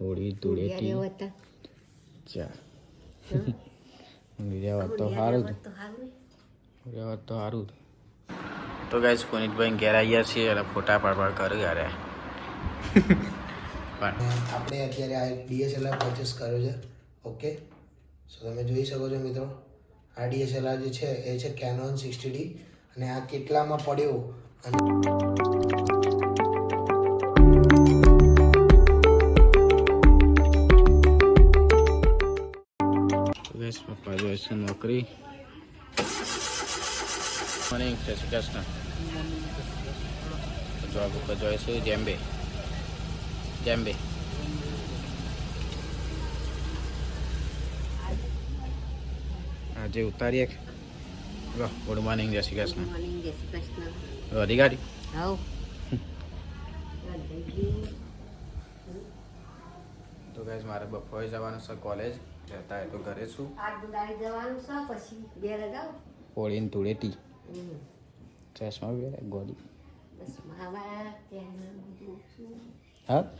હોળી ધૂળેટી. ચા. રહેવા તો સારું રહેવા તો સારું જ. તો ગાઈસ પુનિતભાઈ ઘેર આવ્યા છીએ એટલે ફોટા પાડપાડ કર્યું યારે આપણે અત્યારે આ ડીએસએલઆર પરચેસ કર્યો છે. ઓકે સો તમે જોઈ શકો છો મિત્રો. આ ડીએસએલઆર જે છે એ છે કેનોન સિક્સટી ડી અને આ કેટલામાં પડ્યો? અને ગાઈસ પપ્પા જોઈ છે નોકરી. મને જય શ્રી કૃષ્ણ જોબ ઉપર જોઈ છે જેમ્બે. જેમ્બે. આજે ઉતારીએ. ગુડ મોર્નિંગ જય શ્રી કૃષ્ણ. વધી ગાડી? તો ગાઈસ મારે બપોરે જવાનું છે કોલેજ જતા તો ઘરે છું આજ દુડાડી જવાનું છે પછી બે રજાઓ હોળીને ધૂળેટી. હમ. ચશ્મા બી ગોળી બસ મારા ત્યાં બીજું શું? હા?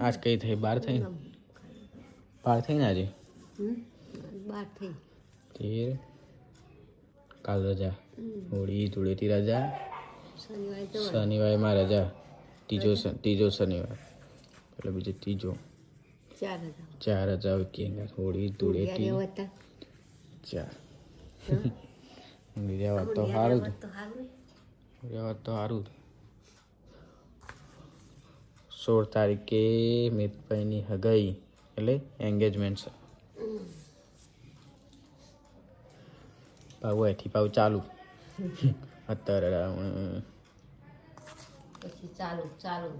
આજ કઈ થઈ? બાર થઈ? બાર થઈ ને આજે? હમ? બાર થઈ. તેર. કાલ રજા. હોળી ધૂળેટી રજા. શનિવારે જવાનું. શનિવારમાં રજા. ત્રીજો શ- ત્રીજો શનિવાર. એટલે બીજો ત્રીજો ચાર રજાઓ ચાર રજા વીકેન્ડ હોળી ધૂળેટી ઘેરે હતા ચાર રહેવા તો સારું જ તો સારું રહેવા તો સારું જ સોળ તારીખે મિતભાઈની હગાઈ એટલે એન્ગેજમેન્ટ છે પાવું અહીંથી પાવું ચાલુ અત્યારે અમ, પછી ચાલુ ચાલુ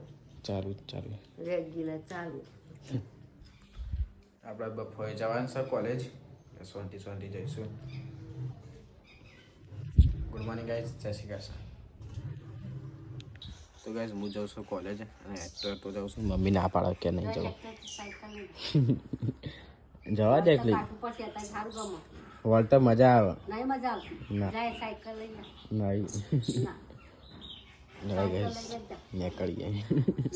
ચાલુ ચાલુ. રેગ્યુલર ચાલુ. આપણે બપોરે જવાનું છે કોલેજ સોનથી સોનથી જઈશું. ગુડ મોર્નિંગ ગાઈઝ જય શ્રી કૃષ્ણ. તો ગાઈઝ હું જાઉં છું કોલેજ અને એક્ટર તો જાઉં છું. મમ્મી ના પાડે કે નહીં જવું. જવા દે એકલી વળતા મજા આવે. નહીં મજા આવતી. ના. સાયકલ લઈને. નહીં. ના નહીં ગાઈઝ લઈ જતા નીકળી જાય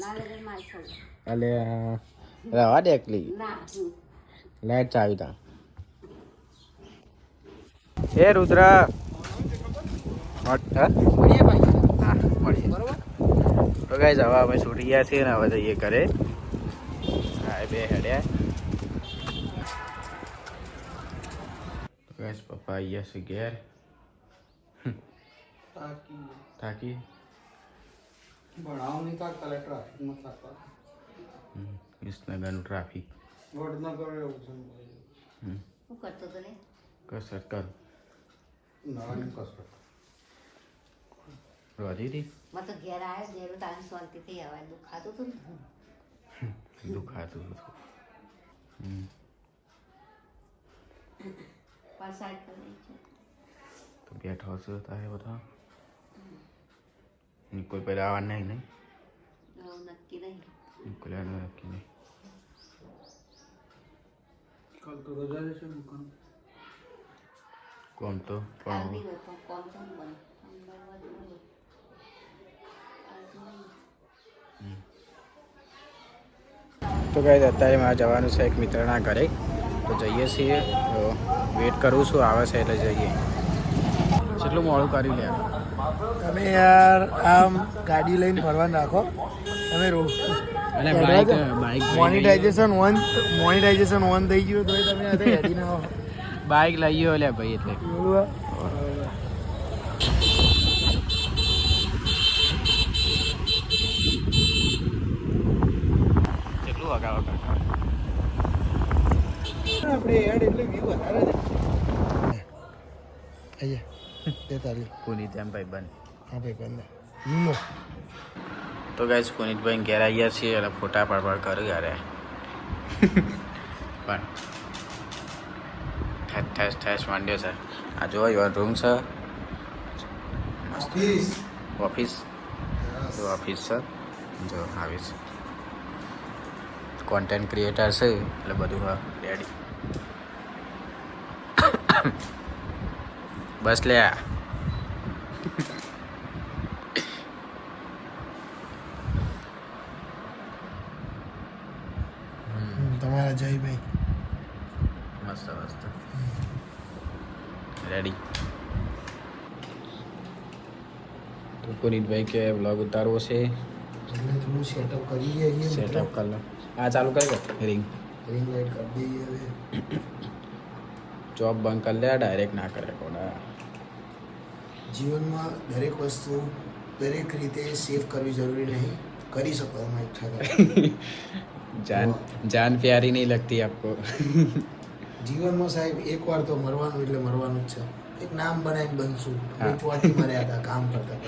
ના લઈને મારી છોડ. અલે રવા દે એકલી. લાઈટ ચાવી તા. એ રુદ્ર. હા? મળીએ તો ગાઈઝ હવે અમે છૂટી ગયા છીએ ને હવે જઈએ ઘરે. હા બે હેડ્યા. તો ગાઈઝ પપ્પા આવ્યા છે ઘેર. થાકી? નહીં કાઢતા લે ટ્રાફિકમાં વિસનગરનું ટ્રાફિક વડનગર એવું છે કરતો તો નહીં? કસરત કર. નાની કસરત. વધી મેં તો ઘેર આવ્યો ઘેર તારી શાંતિથી આવે દુખાતું હતું ને દુખાતું હતું. લઈ છે. તો બેઠો છો તારે બધા? કોઈ પહેલા આવવા નહીં નક્કી નહીં નીકળ્યા નક્કી નહીં કાલ તો રજા રહેશે દુકાન કોમ તો પણ નહીં કોમ તો તો કઈ અત્યારે મારે જવાનું છે એક મિત્રના ઘરે. તો જઈએ છીએ. તો વેટ કરું છું આવે છે એટલે જઈએ. કેટલું મોડું કરી લે? તમે યાર આમ ગાડી લઈને ફરવા રાખો તમે રો અને bike bike monetization on monetization on થઈ ગયું તો તમે હેડી ના બાઇક લઈ ગયો લે ભાઈ એટલે એવું આ? કેટલું વગાવો કાકા આપણે એડ એટલે વ્યૂ વધારે છે અહીંયા તેતાલીસ પુનિત એમ ભાઈ બન. હા ભાઈ બંને. તો ગાઈસ પુનિતભાઈ ઘેર આવ્યા છીએ એટલે ફોટા પાડપાડ કરું યારે પણ ઠેસ ઠેસ ઠેસ માંડ્યો છે. આ જો યોર રૂમ છે. ઓફિસ ઓફિસ ઓફિસ છે. જો આવી છે. કોન્ટેન્ટ ક્રિએટર છે એટલે બધું હા રેડી બસ લે અમારા જયભાઈ મસ્ત મસ્ત રેડી તો પુનીતભાઈ કે બ્લોગ ઉતારવો છે. થોડું સેટઅપ કરી દઈએ સેટઅપ કરી લો. આ ચાલુ કરી દો. રિંગ રિંગ લાઇટ કરી દઈએ હવે. જોબ બંધ કરી લે ડાયરેક્ટ ના કરે કોડા જીવનમાં દરેક વસ્તુ દરેક રીતે સેફ કરવી જરૂરી નહીં. કરી શકો તમારી ઈચ્છા જાન જાન પ્યારી નહીં લગતી આપકો. જીવનમાં સાહેબ એકવાર તો મરવાનું એટલે મરવાનું જ છે. એક નામ બનાવીને બનશું. હા. મર્યા હતા કામ કરતા.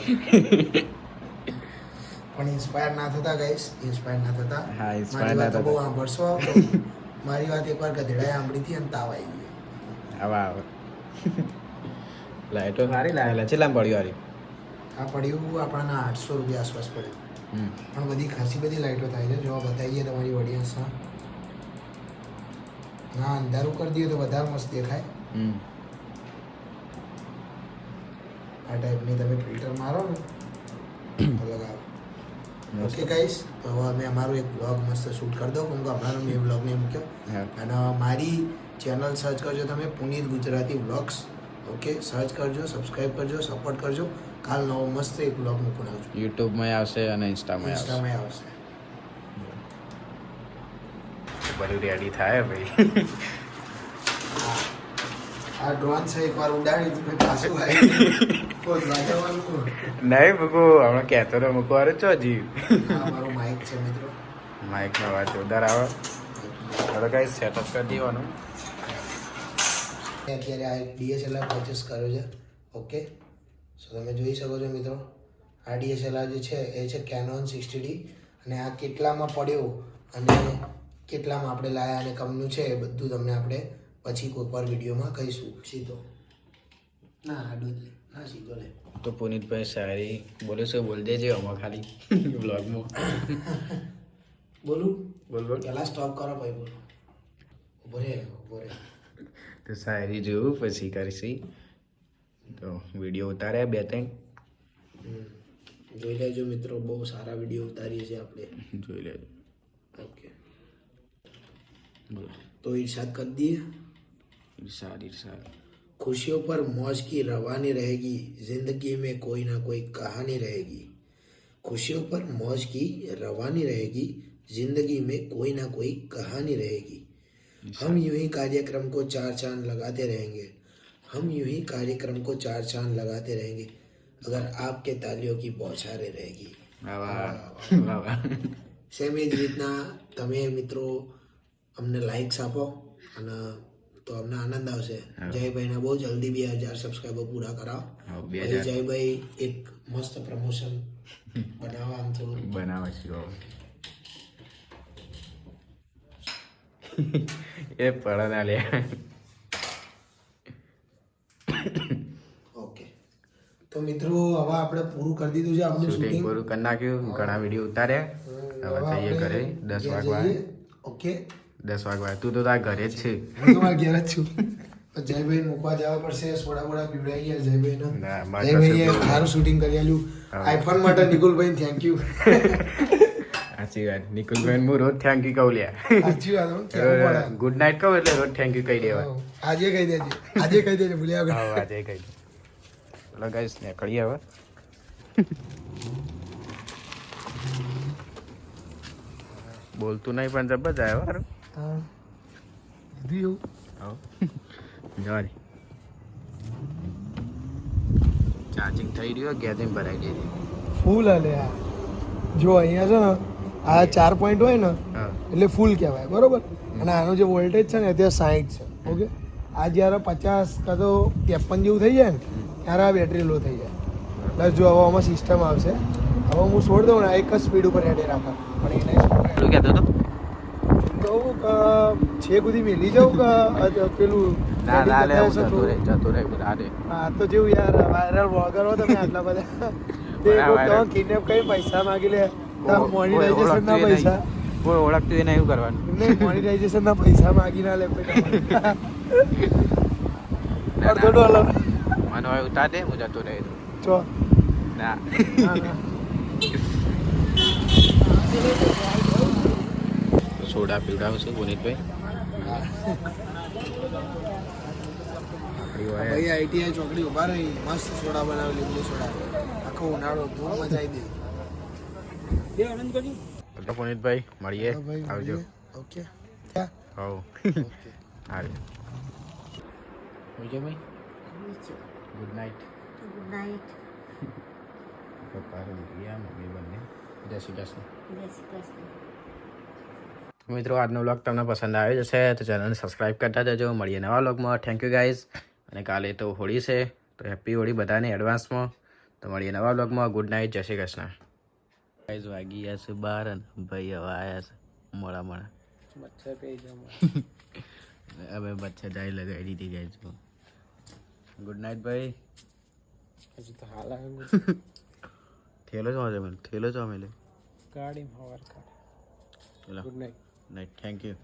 પણ ઇન્સ્પાયર ના થતા ગાઈસ ઇન્સ્પાયર ના થતા. મારી વાત બહુ. સાંભળશો. મારી વાત એકવાર ગધેડાએ સાંભળી હતી અને તાવ આવી ગયો. આવા આવે લાઈટો સારી લાગેલા છેલ્લા પડ્યું વાળી આ પડ્યું આપણાના આઠસો રૂપિયા આસપાસ પડ્યું. પણ બધી ખાસી બધી લાઈટો થાય છે. જો બતાવીએ તમારી ઓડિયન્સમાં ના. અંધારું કરી દઈએ તો વધારે મસ્ત દેખાય. આ ટાઈપની તમે ફિલ્ટર મારો ને અલગ આવે ઓકે ગાઈસ તો હવે અમે અમારો એક બ્લોગ મસ્ત શૂટ કરી દો કેમ કે હમણાં મેં બ્લોગ નહીં મૂક્યો. અને મારી ચેનલ સર્ચ કરજો તમે Puneet Gujarati blogs okay search કરજો સબસ્ક્રાઇબ કરજો સપોર્ટ કરજો. કાલ નવો મસ્ત એક બ્લોગ મૂકું આવજો યુટ્યુબમાં આવશે અને ઇન્સ્ટામાં આવશે. ઇન્સ્ટામાં આવશે. બધું રેડી થાય ભાઈ આ ડ્રોન છે એકવાર ઉડાડી તું પાછું આવી નહીં મૂકું હમણાં કહેતો તો મૂકું અરે ચો જીવ? આ મારું માઇક છે મિત્રો. માઇકનો અવાજ જોરદાર આવે. હવે કઈ સેટઅપ કરી દેવાનું. અત્યારે આ ડીએસએલઆર પરચેસ કર્યો છે ઓકે સો તમે જોઈ શકો છો મિત્રો. આ ડીએસએલઆર જે છે એ છે કેનોન સિક્સટી ડી અને આ કેટલામાં પડ્યો અને કેટલામાં આપણે લાયા અને કમનું છે એ બધું તમને આપણે પછી કોઈક વાર વિડીયોમાં કહીશું. સીધો. ના આડું જ ના સીધો લે. તો પુનીતભાઈ સારી બોલે છે બોલ દેજે આમાં ખાલી બ્લોગમાં બોલું? બોલ બોલ. પહેલાં સ્ટોપ કરો ભાઈ બોલો. ઊભો રે ઊભો રે. તો શાયરી જોયું પછી કરીશી. તો વીડિયો ઉતાર્યા બે ત્રણ. જોઈ લેજો મિત્રો બહુ સારા વીડિયો ઉતારીએ છીએ આપણે. જોઈ લેજો. ઓકે. બોલો. તો ઈર્ષાદ કરી દઈએ. ઈર્ષાદ ઈર્ષાદ खुशियों पर मौज की रवानी रहेगी जिंदगी में कोई ना कोई कहानी रहेगी खुशियों पर मौज की रवानी रहेगी जिंदगी में कोई ना कोई कहानी रहेगी हम यूं ही कार्यक्रम को चार चांद लगाते रहेंगे हम यूं ही कार्यक्रम को चार चांद लगाते रहेंगे अगर आपके तालियों की बौछारें रहेगी વાહ વાહ વાહ વાહ સેમ એ જ રીતના તમે મિત્રો અમને લાઇક્સ આપો અને તો અમને આનંદ આવશે. જયભાઈને બહુ જલ્દી બે હજાર સબસ્ક્રાઈબર પૂરા કરાવો. જયભાઈ એક મસ્ત પ્રમોશન બનાવવા આમ થોડું બનાવે છે એ પડના લે. ઓકે તો મિત્રો હવે આપણે પૂરું કરી દીધું છે આપણું શૂટિંગ શૂટિંગ પૂરું કરી નાખ્યું. ઘણા વીડિયો ઉતાર્યા. હવે જઈએ ઘરે દસ વાગવા. ઓકે દસ વાગવા તું તો તાર ઘરે જ છે. હું તો મારા ઘેર જ છું. જયભાઈ મૂકવા જવા પડશે સોડા બોડા પીવડાઈ ગયા જયભાઈને. ના, મારે જયભાઈએ સારું શૂટિંગ કરી આલ્યું. આઈફોન માટે નિકુલભાઈ થેન્ક યુ સાચી વાત. નિકુલભાઈ હું રોજ થેન્ક યુ કહું લ્યા. સાચી વાત. ગુડ નાઇટ કહું એટલે રોજ થેન્ક યુ કહી દેવા આજે કહી દેજે. આજે કહી દેજે ભૂલ્યા વગર. હા આજે કહી દે. ચલો ગાઈસ નીકળીએ હવે. બોલતું નહીં પણ જબર જાય હારું હવ જવા દે ચાર્જિંગ થઈ રહ્યું ગેધીને ભરાઈ છે. ફૂલ હલે આ. જો અહીંયા છે ને આ ચાર પોઈન્ટ હોય ને એટલે ફૂલ કહેવાય બરોબર? અને આનો જે વોલ્ટેજ છે ને અત્યારે સાહીઠ છે ઓકે? આ જ્યારે પચાસ કાં તો ત્રેપન જેવું થઈ જાય ને ત્યારે આ બેટરી લો થઈ જાય. પ્લસ જો હવે આમાં સિસ્ટમ આવશે. હવે હું છોડ દઉં ને એક જ સ્પીડ ઉપર હેડે રાખવા પણ એને શું કહેતો હતો? કહું કે છેક સુધી મેલી જાઉં કે? પેલું ના ના લે જતો રહે બતાવે જતો રહે બધા હા તો જેવું યાર વાયરલ બ્લોગર હો તમે આટલા બધા. તે. તમે કિડનેપ કરી પૈસા માગી લે. મોનિટાઇઝેશન ના પૈસા. કોઈ ઓળખતું એને એવું કરવાનું. નહીં મોનેટાઇઝેશન ના પૈસા માગી ના લે. અડધો ડોલર મને હવે ઉતાર દે હું જતો રહે. ચો ના. ના, ના. સોડા પીવડાવશું પુનિતભાઈ. આઈટીઆઈ ચોકડી ઊભા રહી મસ્ત સોડા બનાવે લીંબુ સોડા. આખો ઉનાળો ધૂમ મજા આવી દે તો પુનિતભાઈ મળીએ. ભાઈ આવજો. ઓકે. હવ. ઓકે. ભાઈ? ગુડ નાઇટ ગુડ નાઇટ પપ્પા ગયા મમ્મી બંને. જય શ્રી કૃષ્ણ. જય શ્રી કૃષ્ણ. મિત્રો આજનો વ્લોગ તમને પસંદ આવ્યો જશે તો ચેનલને સબસ્ક્રાઈબ કરતા જજો મળીએ નવા વ્લોગમાં થેન્ક યુ ગાઈઝ અને કાલે તો હોળી છે તો હેપી હોળી બધાને એડવાન્સમાં તો મળીએ નવા વ્લોગમાં ગુડ નાઇટ જય શ્રી કૃષ્ણ. ગાઈઝ વાગી ગયા છે બાર અને ભાઈ હવે આવ્યા છે મોડા મોડા. મચ્છર પી જાવ હવે બચ્ચા જાય લગાવી દીધી ગાઈઝ ગુડ નાઇટ ભાઈ. હજી તો હાલ આવે થેલો છો થેલો છો મેલે ગાડી હવાર કાઢ. Good night night thank you